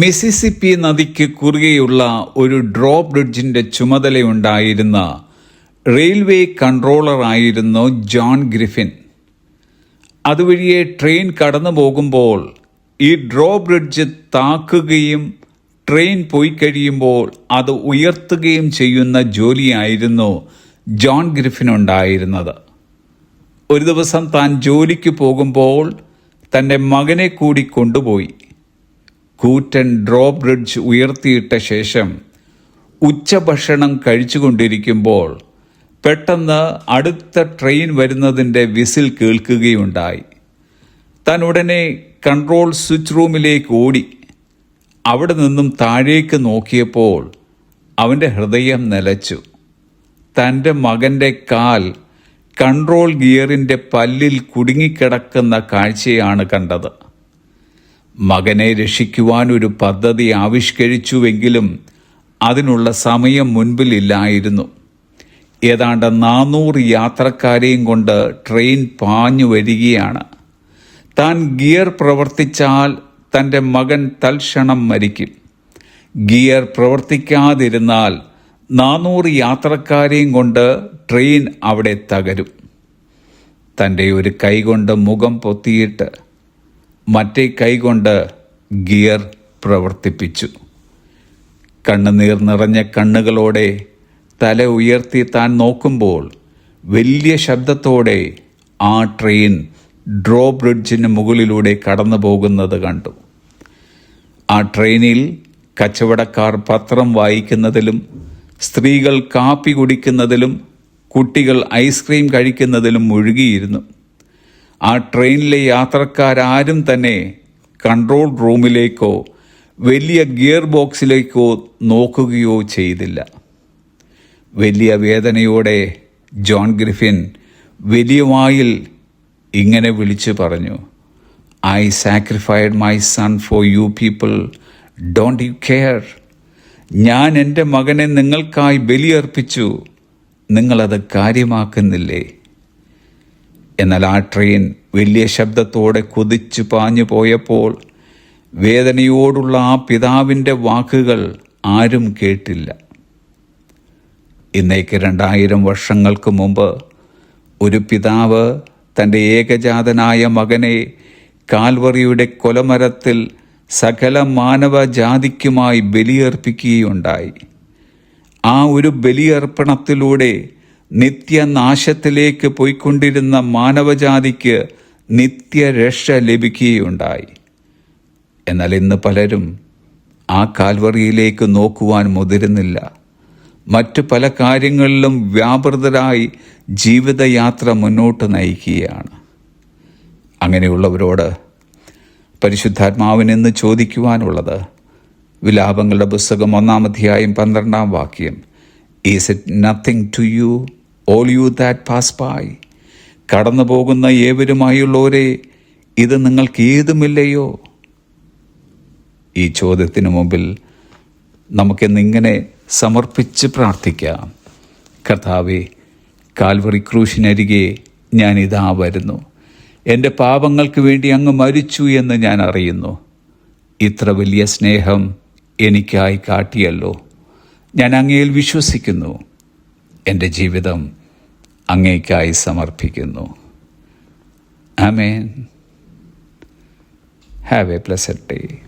Mississippi നദിക്ക് കുറുകെയുള്ള ഒരു ഡ്രോപ്പ് ബ്രിഡ്ജിന്റെ ചുമതലയുണ്ടായിരുന്ന റെയിൽവേ കൺട്രോളറായിരുന്നു ജോൺ ഗ്രിഫിൻ. അതുവഴിയെ ട്രെയിൻ കടന്നു പോകുമ്പോൾ ഈ ഡ്രോപ്പ് ബ്രിഡ്ജ് താക്കുകയും ട്രെയിൻ പോയി കഴിയുമ്പോൾ അത് ഉയർത്തുകയും ചെയ്യുന്ന ജോലിയായിരുന്നു ജോൺ ഗ്രിഫിനുണ്ടായിരുന്നത് ഒരു ദിവസം താൻ ജോലിക്ക് പോകുമ്പോൾ തന്റെ മകനെ കൂടി കൊണ്ടുപോയി. കൂറ്റൻ ഡ്രോ ബ്രിഡ്ജ് ഉയർത്തിയിട്ട ശേഷം ഉച്ചഭക്ഷണം കഴിച്ചുകൊണ്ടിരിക്കുമ്പോൾ പെട്ടെന്ന് അടുത്ത ട്രെയിൻ വരുന്നതിന്റെ വിസിൽ കേൾക്കുകയുണ്ടായി. താൻ ഉടനെ കൺട്രോൾ സ്വിച്ച് റൂമിലേക്ക് ഓടി. അവിടെ നിന്നും താഴേക്ക് നോക്കിയപ്പോൾ അവന്റെ ഹൃദയം നിലച്ചു. തന്റെ മകന്റെ കാൽ കൺട്രോൾ ഗിയറിന്റെ പല്ലിൽ കുടുങ്ങിക്കിടക്കുന്ന കാഴ്ചയാണ് കണ്ടത്. മകനെ രക്ഷിക്കുവാൻ ഒരു പദ്ധതി ആവിഷ്കരിച്ചുവെങ്കിലും അതിനുള്ള സമയം മുൻപിലില്ലായിരുന്നു ഏതാണ്ട് നാനൂറ് യാത്രക്കാരെയും കൊണ്ട് ട്രെയിൻ പാഞ്ഞു വരികയാണ്. താൻ ഗിയർ പ്രവർത്തിച്ചാൽ തന്റെ മകൻ തൽക്ഷണം മരിക്കും. ഗിയർ പ്രവർത്തിക്കാതിരുന്നാൽ നാനൂറ് യാത്രക്കാരെയും കൊണ്ട് ട്രെയിൻ അവിടെ തകരും. തന്റെ ഒരു കൈകൊണ്ട് മുഖം പൊത്തിയിട്ട് മറ്റേ കൈകൊണ്ട് ഗിയർ പ്രവർത്തിപ്പിച്ചു. കണ്ണുനീർ നിറഞ്ഞ കണ്ണുകളോടെ തല ഉയർത്തി താൻ നോക്കുമ്പോൾ വലിയ ശബ്ദത്തോടെ ആ ട്രെയിൻ ഡ്രോ ബ്രിഡ്ജിന് മുകളിലൂടെ കടന്നു പോകുന്നത് കണ്ടു. ആ ട്രെയിനിൽ കച്ചവടക്കാർ പത്രം വായിക്കുന്നതിലും സ്ത്രീകൾ കാപ്പി കുടിക്കുന്നതിലും കുട്ടികൾ ഐസ്ക്രീം കഴിക്കുന്നതിലും മുഴുകിയിരുന്നു. ആ ട്രെയിനിലെ യാത്രക്കാരാരും തന്നെ കൺട്രോൾ റൂമിലേക്കോ വലിയ ഗിയർ ബോക്സിലേക്കോ നോക്കുകയോ ചെയ്തില്ല. വലിയ വേദനയോടെ ജോൺ ഗ്രിഫിൻ വലിയ വായിൽ ഇങ്ങനെ വിളിച്ചു പറഞ്ഞു I sacrificed my son for you people don't you care ഞാൻ എന്റെ മകനെ നിങ്ങൾക്കായി ബലിയർപ്പിച്ചു. നിങ്ങളത് കാര്യമാക്കുന്നില്ലേ? എന്നാൽ ആ ട്രെയിൻ വലിയ ശബ്ദത്തോടെ കുതിച്ചു പാഞ്ഞു പോയപ്പോൾ വേദനയോടുള്ള ആ പിതാവിന്റെ വാക്കുകൾ ആരും കേട്ടില്ല. ഇന്നേക്ക് രണ്ടായിരം വർഷങ്ങൾക്ക് മുമ്പ് ഒരു പിതാവ് തന്റെ ഏകജാതനായ മകനെ കാൽവറിയുടെ കൊലമരത്തിൽ സകല മാനവജാതിക്കുമായി ബലിയർപ്പിക്കുകയുണ്ടായി. ആ ഒരു ബലിയർപ്പണത്തിലൂടെ നിത്യനാശത്തിലേക്ക് പോയിക്കൊണ്ടിരുന്ന മാനവജാതിക്ക് നിത്യരക്ഷ ലഭിക്കുകയുണ്ടായി. എന്നാൽ ഇന്ന് പലരും ആ കാൽവറിയിലേക്ക് നോക്കുവാൻ മുതിരുന്നില്ല. മറ്റു പല കാര്യങ്ങളിലും വ്യാപൃതരായി ജീവിതയാത്ര മുന്നോട്ട് നയിക്കുകയാണ്. അങ്ങനെയുള്ളവരോട് പരിശുദ്ധാത്മാവിനെന്ന് ചോദിക്കുവാനുള്ളത് വിലാപങ്ങളുടെ പുസ്തകം ഒന്നാം അധ്യായം പന്ത്രണ്ടാം വാക്യം is it nothing to you all you that pass by കടന്നു പോകുന്ന ഏവരുമായുള്ളവരെ ഇത് നിങ്ങൾക്ക് ഏതുമില്ലയോ ഈ ചോദ്യത്തിന് മുമ്പിൽ നമുക്കെന്നിങ്ങനെ സമർപ്പിച്ച് പ്രാർത്ഥിക്കാം. കർത്താവെ കാൽവറി ക്രൂശിനരികെ ഞാൻ ഇതാ വരുന്നു. എന്റെ പാപങ്ങൾക്ക് വേണ്ടി അങ്ങ് മരിച്ചു എന്ന് ഞാൻ അറിയുന്നു. ഇത്ര വലിയ സ്നേഹം എനിക്കായി കാട്ടിയല്ലോ. ഞാൻ അങ്ങയിൽ വിശ്വസിക്കുന്നു. എന്റെ ജീവിതം അങ്ങേക്കായി സമർപ്പിക്കുന്നു. ആമേൻ. Have a blessed day